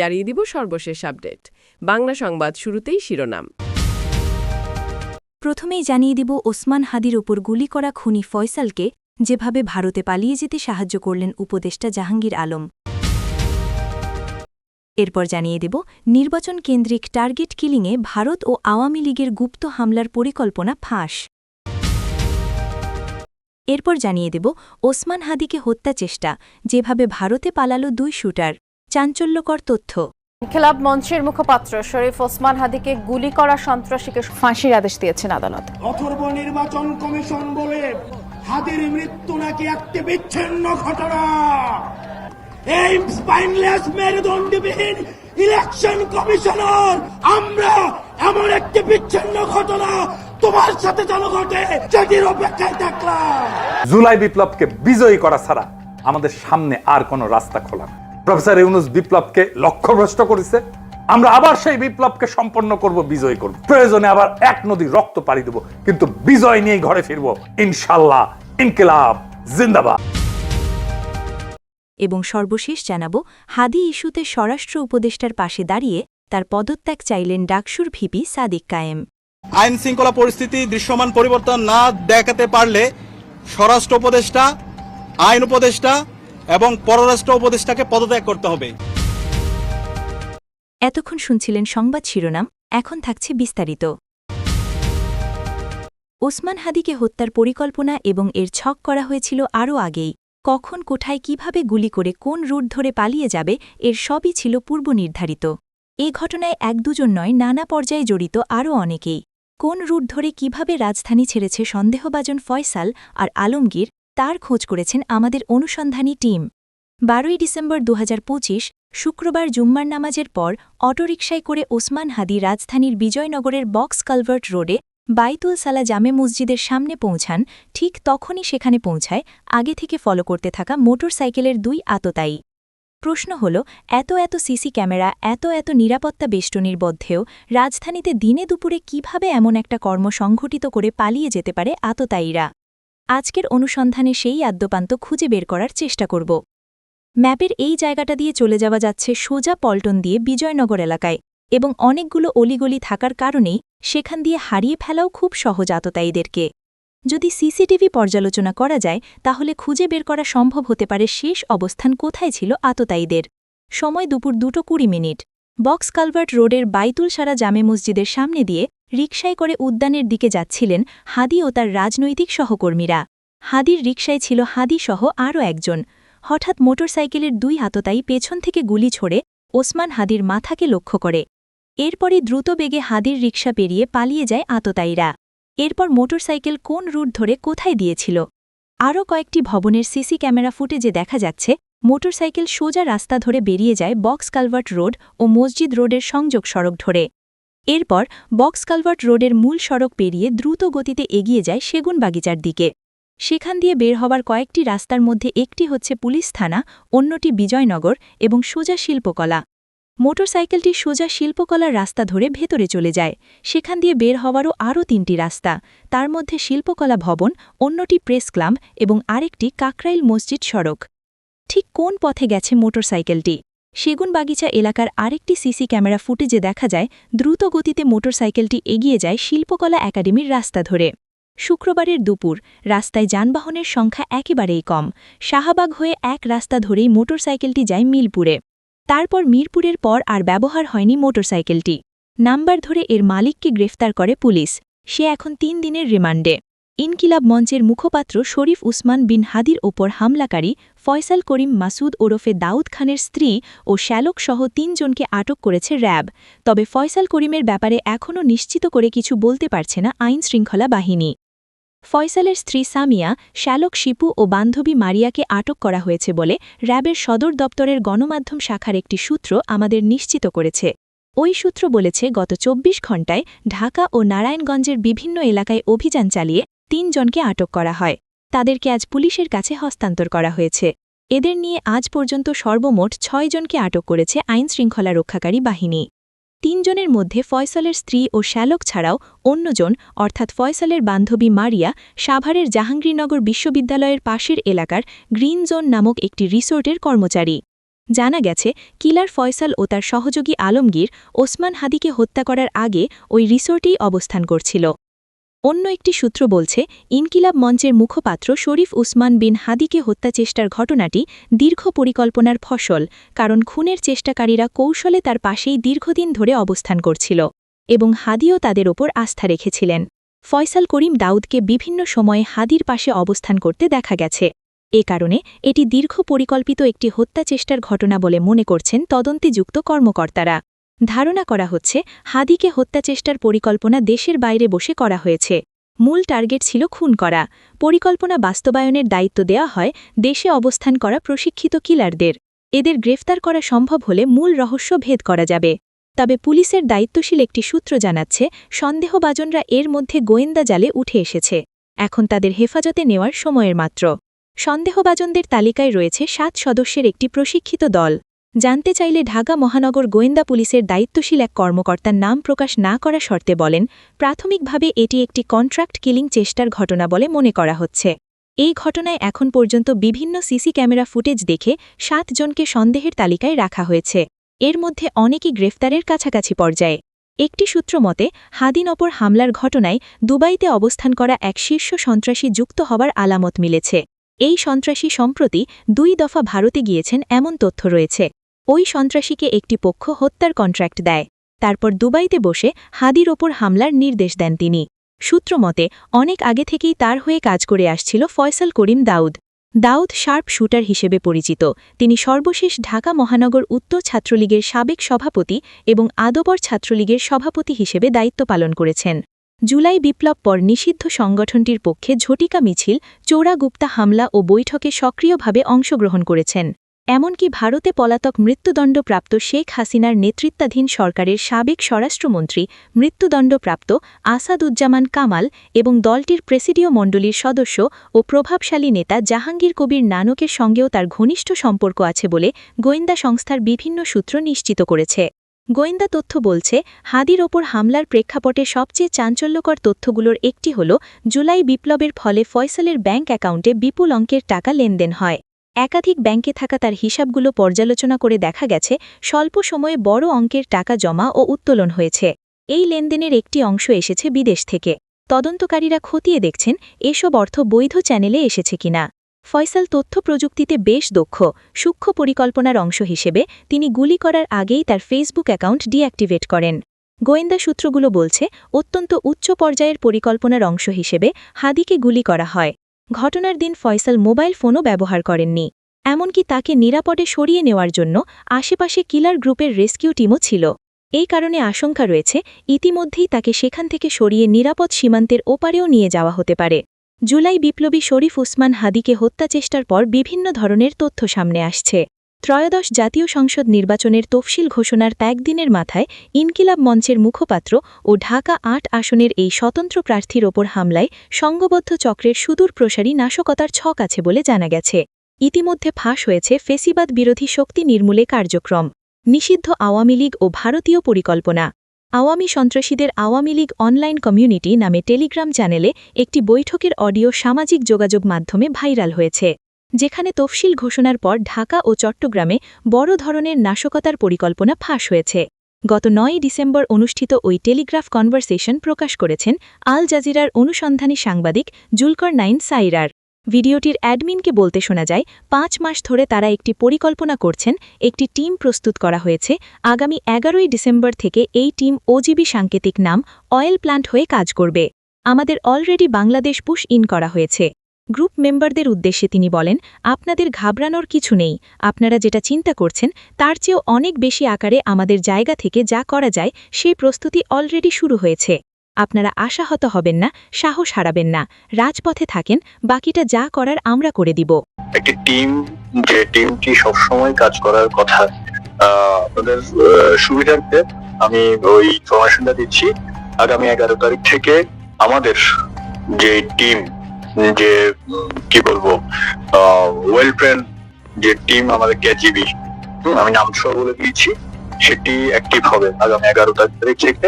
জানিয়ে দিব সর্বশেষ আপডেট। বাংলা সংবাদ শুরুতেই শিরোনাম। প্রথমেই জানিয়ে দিব ওসমান হাদির ওপর গুলি করা খুনি ফয়সালকে যেভাবে ভারতে পালিয়ে যেতে সাহায্য করলেন উপদেষ্টা জাহাঙ্গীর আলম। এরপর জানিয়ে দেব, নির্বাচন কেন্দ্রিক টার্গেট কিলিংয়ে ভারত ও আওয়ামী লীগের গুপ্ত হামলার পরিকল্পনা ফাঁস। এরপর জানিয়ে দেব, ওসমান হাদিকে হত্যা চেষ্টা, যেভাবে ভারতে পালালো দুই শুটার। চাঞ্চল্যকর তথ্য। খেলাপ মঞ্চের মুখপাত্র শরীফ ওসমান হাদিকে গুলি করা সন্ত্রাসীকে ফাঁসির আদেশ দিয়েছেন আদালত। অথর্ব নির্বাচন কমিশন বলে হাদির মৃত্যু নাকি একটি বিচ্ছিন্ন ঘটনা। এই স্পাইনলেস মেরুদণ্ডবিহীন ইলেকশন কমিশনার আমরা এমন একটি বিচ্ছিন্ন ঘটনা তোমার সাথে যেন ঘটে যেটির অপেক্ষায় থাকলাম। জুলাই বিপ্লবকে বিজয়ী করা ছাড়া আমাদের সামনে আর কোনো রাস্তা খোলা নেই। প্রফেসর ইউনুস বিপ্লবকে লক্ষ্যভ্রষ্ট করেছে। আমরা আবার সেই বিপ্লবকে সম্পন্ন করব বিজয় করব। প্রয়োজনে আবার এক নদী রক্ত পাড়ি দেব কিন্তু বিজয় নিয়ে ঘরে ফিরবো ইনশাল্লাহ ইনকিলাব জিন্দাবাদ। এবং সর্বশেষ জানাব হাদি ইস্যুতে স্বরাষ্ট্র উপদেষ্টার পাশে দাঁড়িয়ে তার পদত্যাগ চাইলেন ডাকসুর ভিপি সাদিক কায়েম। আইন শৃঙ্খলা পরিস্থিতি দৃশ্যমান পরিবর্তন না দেখাতে পারলে স্বরাষ্ট্র উপদেষ্টা আইন উপদেষ্টা এবং পররাষ্ট্র উপদেষ্টাকে পদত্যাগ করতে হবে। এতক্ষণ শুনছিলেন সংবাদ শিরোনাম, এখন থাকছে বিস্তারিত। ওসমান হাদিকে হত্যার পরিকল্পনা এবং এর ছক করা হয়েছিল আরও আগেই। কখন কোঠায় কীভাবে গুলি করে কোন রুট ধরে পালিয়ে যাবে, এর সবই ছিল পূর্ব নির্ধারিত এ ঘটনায় এক দুজন নয়, নানা পর্যায়ে জড়িত আরও অনেকেই। কোন রুট ধরে কীভাবে রাজধানী ছেড়েছে সন্দেহভাজন ফয়সাল আর আলমগীর তার খোঁজ করেছেন আমাদের অনুসন্ধানী টিম। বারোই ডিসেম্বর দু হাজার পঁচিশ, শুক্রবার জুম্মার নামাজের পর অটোরিকশায় করে ওসমান হাদি রাজধানীর বিজয়নগরের বক্স কালভার্ট রোডে বাইতুল সালা জামে মসজিদের সামনে পৌঁছান, ঠিক তখনই সেখানে পৌঁছায় আগে থেকে ফলো করতে থাকা মোটরসাইকেলের দুই আততায়ী। প্রশ্ন হল, এত এত সিসি ক্যামেরা, এত এত নিরাপত্তা বেষ্টনীর মধ্যেও রাজধানীতে দিনে দুপুরে কীভাবে এমন একটা কর্ম সংঘটিত করে পালিয়ে যেতে পারে আততায়ীরা? আজকের অনুসন্ধানে সেই আদ্যপান্ত খুঁজে বের করার চেষ্টা করব। ম্যাপের এই জায়গাটা দিয়ে চলে যাওয়া যাচ্ছে সোজা পল্টন দিয়ে বিজয়নগর এলাকায় এবং অনেকগুলো অলিগলি থাকার কারণেই সেখান দিয়ে হারিয়ে ফেলাও খুব সহজ আততায়ীদেরকে। যদি সিসিটিভি পর্যালোচনা করা যায়, তাহলে খুঁজে বের করা সম্ভব হতে পারে শেষ অবস্থান কোথায় ছিল আততায়ীদের। সময় দুপুর দুটো কুড়ি মিনিট। বক্স কালভার্ট রোডের বাইতুল সারা জামে মসজিদের সামনে দিয়ে রিকশায় করে উদ্যানের দিকে যাচ্ছিলেন হাদি ও তার রাজনৈতিক সহকর্মীরা। হাদির রিকশায় ছিল হাদিসহ আরও একজন। হঠাৎ মোটরসাইকেলের দুই হাততাই পেছন থেকে গুলি ছড়ে ওসমান হাদির মাথাকে লক্ষ্য করে। এরপরই দ্রুত বেগে হাদির রিকশা পেরিয়ে পালিয়ে যায় আততায়ীরা। এরপর মোটরসাইকেল কোন রুট ধরে কোথায় দিয়েছিল? আরও কয়েকটি ভবনের সিসি ক্যামেরা ফুটেজে দেখা যাচ্ছে, মোটরসাইকেল সোজা রাস্তা ধরে বেরিয়ে যায় বক্স কালভার্ট রোড ও মসজিদ রোডের সংযোগ সড়ক ধরে। এরপর বক্স কালভার্ট রোডের মূল সড়ক পেরিয়ে দ্রুত গতিতে এগিয়ে যায় সেগুন বাগিচার দিকে। সেখান দিয়ে বের হবার কয়েকটি রাস্তার মধ্যে একটি হচ্ছে পুলিশ থানা, অন্যটি বিজয়নগর এবং সোজা শিল্পকলা। মোটরসাইকেলটি সোজা শিল্পকলার রাস্তা ধরে ভেতরে চলে যায়। সেখান দিয়ে বের হওয়ারও আরও তিনটি রাস্তা। তার মধ্যে শিল্পকলা ভবন, অন্যটি প্রেস ক্লাব এবং আরেকটি কাকরাইল মসজিদ সড়ক। ঠিক কোন পথে গেছে মোটরসাইকেলটি? সেগুনবাগিচা এলাকার আরেকটি সিসি ক্যামেরা ফুটেজে দেখা যায়, দ্রুত গতিতে মোটরসাইকেলটি এগিয়ে যায় শিল্পকলা একাডেমির রাস্তা ধরে। শুক্রবারের দুপুর, রাস্তায় যানবাহনের সংখ্যা একেবারেই কম। শাহবাগ হয়ে এক রাস্তা ধরেই মোটরসাইকেলটি যায় মিলপুরে তারপর মিরপুরের পর আর ব্যবহার হয়নি মোটরসাইকেলটি। নাম্বার ধরে এর মালিককে গ্রেফতার করে পুলিশ। সে এখন তিন দিনের রিমান্ডে। ইনকিলাব মঞ্চের মুখপাত্র শরীফ উসমান বিন হাদির ওপর হামলাকারী ফয়সাল করিম মাসুদ ওরফে দাউদ খানের স্ত্রী ও শ্যালক সহ তিনজনকে আটক করেছে র্যাব। তবে ফয়সাল করিমের ব্যাপারে এখনও নিশ্চিত করে কিছু বলতে পারছে না আইন শৃঙ্খলা বাহিনী। ফয়সালের স্ত্রী সামিয়া, শ্যালক শিপু ও বান্ধবী মারিয়াকে আটক করা হয়েছে বলে র্যাবের সদর দপ্তরের গণমাধ্যম শাখার একটি সূত্র আমাদের নিশ্চিত করেছে। ওই সূত্র বলেছে, গত চব্বিশ ঘণ্টায় ঢাকা ও নারায়ণগঞ্জের বিভিন্ন এলাকায় অভিযান চালিয়ে তিনজনকে আটক করা হয়। তাদেরকে আজ পুলিশের কাছে হস্তান্তর করা হয়েছে। এদের নিয়ে আজ পর্যন্ত সর্বমোট ছয়জনকে আটক করেছে আইন শৃঙ্খলা রক্ষাকারী বাহিনী। তিনজনের মধ্যে ফয়সলের স্ত্রী ও শ্যালক ছাড়াও অন্যজন, অর্থাৎ ফয়সলের বান্ধবী মারিয়া, সাভারের জাহাঙ্গীরনগর বিশ্ববিদ্যালয়ের পাশের এলাকার গ্রিন জোন নামক একটি রিসোর্টের কর্মচারী। জানা গেছে, কিলার ফয়সাল ও তার সহযোগী আলমগীর ওসমান হাদিকে হত্যা করার আগে ওই রিসোর্টেই অবস্থান করছিল। অন্য একটি সূত্র বলছে, ইনকিলাব মঞ্চের মুখপাত্র শরীফ উসমান বিন হাদিকে হত্যা চেষ্টার ঘটনাটি দীর্ঘ পরিকল্পনার ফসল, কারণ খুনের চেষ্টাকারীরা কৌশলে তার পাশেই দীর্ঘদিন ধরে অবস্থান করছিল এবং হাদিও তাদের ওপর আস্থা রেখেছিলেন। ফয়সাল করিম দাউদকে বিভিন্ন সময়ে হাদির পাশে অবস্থান করতে দেখা গেছে। এ কারণে এটি দীর্ঘ পরিকল্পিত একটি হত্যা চেষ্টার ঘটনা বলে মনে করছেন তদন্তে যুক্ত কর্মকর্তারা। ধারণা করা হচ্ছে, হাদিকে হত্যাচেষ্টার পরিকল্পনা দেশের বাইরে বসে করা হয়েছে। মূল টার্গেট ছিল খুন করা। পরিকল্পনা বাস্তবায়নের দায়িত্ব দেওয়া হয় দেশে অবস্থান করা প্রশিক্ষিত কিলারদের। এদের গ্রেফতার করা সম্ভব হলে মূল রহস্য ভেদ করা যাবে। তবে পুলিশের দায়িত্বশীল একটি সূত্র জানাচ্ছে সন্দেহবাজনরা এর মধ্যে গোয়েন্দা জালে উঠে এসেছে। এখন তাদের হেফাজতে নেওয়ার সময়ের মাত্র। সন্দেহবাজনদের তালিকায় রয়েছে সাত সদস্যের একটি প্রশিক্ষিত দল। জানতে চাইলে ঢাকা মহানগর গোয়েন্দা পুলিশের দায়িত্বশীল এক কর্মকর্তার নাম প্রকাশ না করা শর্তে বলেন, প্রাথমিকভাবে এটি একটি কন্ট্রাক্ট কিলিং চেষ্টার ঘটনা বলে মনে করা হচ্ছে। এই ঘটনায় এখন পর্যন্ত বিভিন্ন সিসি ক্যামেরা ফুটেজ দেখে সাত জনকে সন্দেহের তালিকায় রাখা হয়েছে। এর মধ্যে অনেকেই গ্রেফতারের কাছাকাছি পর্যায়ে। একটি সূত্র মতে, হাদিন অপর হামলার ঘটনায় দুবাইতে অবস্থান করা এক শীর্ষ সন্ত্রাসী যুক্ত হবার আলামত মিলেছে। এই সন্ত্রাসী সম্প্রতি দুই দফা ভারতে গিয়েছেন এমন তথ্য রয়েছে। ওই সন্ত্রাসীকে একটি পক্ষ হত্যার কন্ট্রাক্ট দেয়। তারপর দুবাইতে বসে হাদির ওপর হামলার নির্দেশ দেন তিনি। সূত্রমতে অনেক আগে থেকেই তার হয়ে কাজ করে আসছিল ফয়সাল করিম দাউদ। দাউদ শার্প শুটার হিসেবে পরিচিত। তিনি সর্বশেষ ঢাকা মহানগর উত্তর ছাত্রলীগের সাবেক সভাপতি এবং আদবর ছাত্রলীগের সভাপতি হিসেবে দায়িত্ব পালন করেছেন। জুলাই বিপ্লব পর নিষিদ্ধ সংগঠনটির পক্ষে ঝটিকা মিছিল, চোরাগুপ্তা হামলা ও বৈঠকে সক্রিয়ভাবে অংশগ্রহণ করেছেন। এমনকি ভারতে পলাতক মৃত্যুদণ্ডপ্রাপ্ত শেখ হাসিনার নেতৃত্বাধীন সরকারের সাবেক স্বরাষ্ট্রমন্ত্রী মৃত্যুদণ্ডপ্রাপ্ত আসাদুজ্জামান কামাল এবং দলটির প্রেসিডিও মণ্ডলীর সদস্য ও প্রভাবশালী নেতা জাহাঙ্গীর কবির নানকের সঙ্গেও তার ঘনিষ্ঠ সম্পর্ক আছে বলে গোয়েন্দা সংস্থার বিভিন্ন সূত্র নিশ্চিত করেছে। গোয়েন্দা তথ্য বলছে, হাদির ওপর হামলার প্রেক্ষাপটে সবচেয়ে চাঞ্চল্যকর তথ্যগুলোর একটি হল, জুলাই বিপ্লবের ফলে ফয়সালের ব্যাংক অ্যাকাউন্টে বিপুল অঙ্কের টাকা লেনদেন হয়। একাধিক ব্যাংকে থাকা তার হিসাবগুলো পর্যালোচনা করে দেখা গেছে, স্বল্প সময়ে বড় অঙ্কের টাকা জমা ও উত্তোলন হয়েছে। এই লেনদেনের একটি অংশ এসেছে বিদেশ থেকে। তদন্তকারীরা খতিয়ে দেখছেন, এসব অর্থ বৈধ চ্যানেলে এসেছে কিনা। ফয়সাল তথ্য প্রযুক্তিতে বেশ দক্ষ, সূক্ষ্ম পরিকল্পনার অংশ হিসেবে তিনি গুলি করার আগেই তার ফেসবুক অ্যাকাউন্ট ডিঅ্যাক্টিভেট করেন। গোয়েন্দা সূত্রগুলো বলছে, অত্যন্ত উচ্চ পর্যায়ের পরিকল্পনার অংশ হিসেবে হাদিকে গুলি করা হয়। ঘটনার দিন ফয়সাল মোবাইল ফোনও ব্যবহার করেননি। এমনকি তাকে নিরাপদে সরিয়ে নেওয়ার জন্য আশেপাশে কিলার গ্রুপের রেস্কিউ টিমও ছিল। এই কারণে আশঙ্কা রয়েছে, ইতিমধ্যেই তাকে সেখান থেকে সরিয়ে নিরাপদ সীমান্তের ওপারেও নিয়ে যাওয়া হতে পারে। জুলাই বিপ্লবী শরীফ উসমান হাদিকে হত্যা চেষ্টার পর বিভিন্ন ধরনের তথ্য সামনে আসছে। ত্রয়োদশ জাতীয় সংসদ নির্বাচনের তফসিল ঘোষণার দিনের মাথায় ইনকিলাব মঞ্চের মুখপাত্র ও ঢাকা আট আসনের এই স্বতন্ত্র প্রার্থীর ওপর হামলায় সংঘবদ্ধ চক্রের সুদূর প্রসারী নাশকতার ছক আছে বলে জানা গেছে। ইতিমধ্যে ফাঁস হয়েছে ফেসিবাদ বিরোধী শক্তি নির্মূলে কার্যক্রম। নিষিদ্ধ আওয়ামী লীগ ও ভারতীয় পরিকল্পনা। আওয়ামী সন্ত্রাসীদের আওয়ামী লীগ অনলাইন কমিউনিটি নামে টেলিগ্রাম চ্যানেলে একটি বৈঠকের অডিও সামাজিক যোগাযোগ মাধ্যমে ভাইরাল হয়েছে। যেখানে তফসিল ঘোষণার পর ঢাকা ও চট্টগ্রামে বড় ধরনের নাশকতার পরিকল্পনা ফাঁস হয়েছে। গত নয় ডিসেম্বর অনুষ্ঠিত ওই টেলিগ্রাফ কনভারসেশন প্রকাশ করেছেন আল জাজিরার অনুসন্ধানী সাংবাদিক জুলকর নাইন সাইরার। ভিডিওটির অ্যাডমিনকে বলতে শোনা যায়, পাঁচ মাস ধরে তারা একটি পরিকল্পনা করছেন, একটি টিম প্রস্তুত করা হয়েছে। আগামী এগারোই ডিসেম্বর থেকে এই টিম ওজিবি সাংকেতিক নাম অয়েল প্ল্যান্ট হয়ে কাজ করবে। আমাদের অলরেডি বাংলাদেশ পুশ ইন করা হয়েছে। গ্রুপ মেম্বারদের উদ্দেশ্যে তিনি বলেন, আপনাদের ঘাবড়ানোর কিছু নেই। আপনারা যেটা চিন্তা করছেন, তার চেয়েও অনেক বেশি আকারে আমাদের জায়গা থেকে যা করা যায়, সেই প্রস্তুতি অলরেডি শুরু হয়েছে। আপনারা আশাহত হবেন না, সাহস হারাবেন না। রাজপথে থাকেন, বাকিটা যা করার আমরা করে দিব। একটি টিম, যে টিমটি সবসময় কাজ করার কথা আপনাদের সুবিধার্থে আমি ওই ইনফরমেশনটা দিচ্ছি। আগামী এগারো তারিখ থেকে আমাদের যে টিম যে, কি বলব ওয়েল ট্রেন যে টিম আমাদের কেজিবি আমি নাম সহ বলে দিয়েছি, সেটি অ্যাক্টিভ হবে আগামী এগারো তারিখ থেকে।